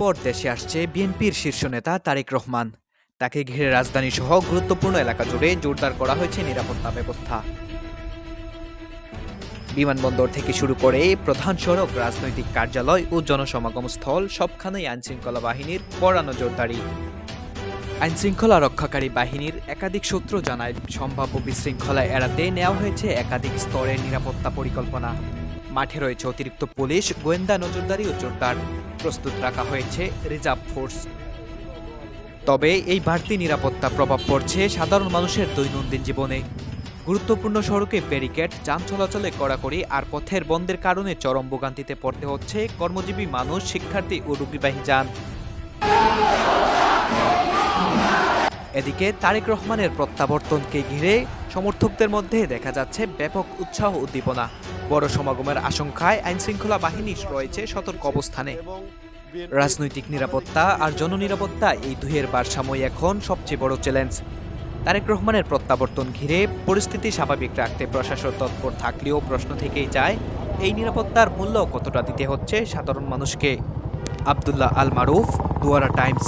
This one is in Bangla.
পর দেশে আসছে বিএনপির শীর্ষ নেতা তারেক রহমান। তাকে ঘিরে রাজধানী সহ গুরুত্বপূর্ণ এলাকা জুড়ে জোরদার করা হয়েছে নিরাপত্তা ব্যবস্থা। বিমানবন্দর থেকে শুরু করে প্রধান সড়ক, রাজনৈতিক কার্যালয় ও জনসমাগম স্থল সবখানেই আইনশৃঙ্খলা বাহিনীর কড়া নজরদারি আইনশৃঙ্খলা রক্ষাকারী বাহিনীর একাধিক সূত্র জানায়, সম্ভাব্য বিশৃঙ্খলা এড়াতে নেওয়া হয়েছে একাধিক স্তরের নিরাপত্তা পরিকল্পনা। মাঠে রয়েছে অতিরিক্ত পুলিশ, গোয়েন্দা নজরদারি ও জোরদার প্রস্তুত রাখা হয়েছে রিজার্ভ ফোর্স। তবে এই বাড়তি নিরাপত্তা প্রভাব পড়ছে সাধারণ মানুষের দৈনন্দিন জীবনে। গুরুত্বপূর্ণ সড়কে ব্যারিকেড, যান চলাচলে কড়াকড়ি আর পথের বন্ধের কারণে চরম ভোগান্তিতে পড়তে হচ্ছে কর্মজীবী মানুষ, শিক্ষার্থী ও রুগীবাহী যান। এদিকে তারেক রহমানের প্রত্যাবর্তনকে ঘিরে সমর্থকদের মধ্যে দেখা যাচ্ছে ব্যাপক উৎসাহ উদ্দীপনা। বড় সমাগমের আশঙ্কায় আইনশৃঙ্খলা বাহিনী রয়েছে সতর্ক অবস্থানে। রাজনৈতিক নিরাপত্তা আর জননিরাপত্তা এই দুইয়ের ভারসাম্যই এখন সবচেয়ে বড় চ্যালেঞ্জ। তারেক রহমানের প্রত্যাবর্তন ঘিরে পরিস্থিতি স্বাভাবিক রাখতে প্রশাসন তৎপর থাকলেও প্রশ্ন থেকেই যায়, এই নিরাপত্তার মূল্য কতটা দিতে হচ্ছে সাধারণ মানুষকে? আবদুল্লাহ আল মারুফ, দুয়ারা টাইমস।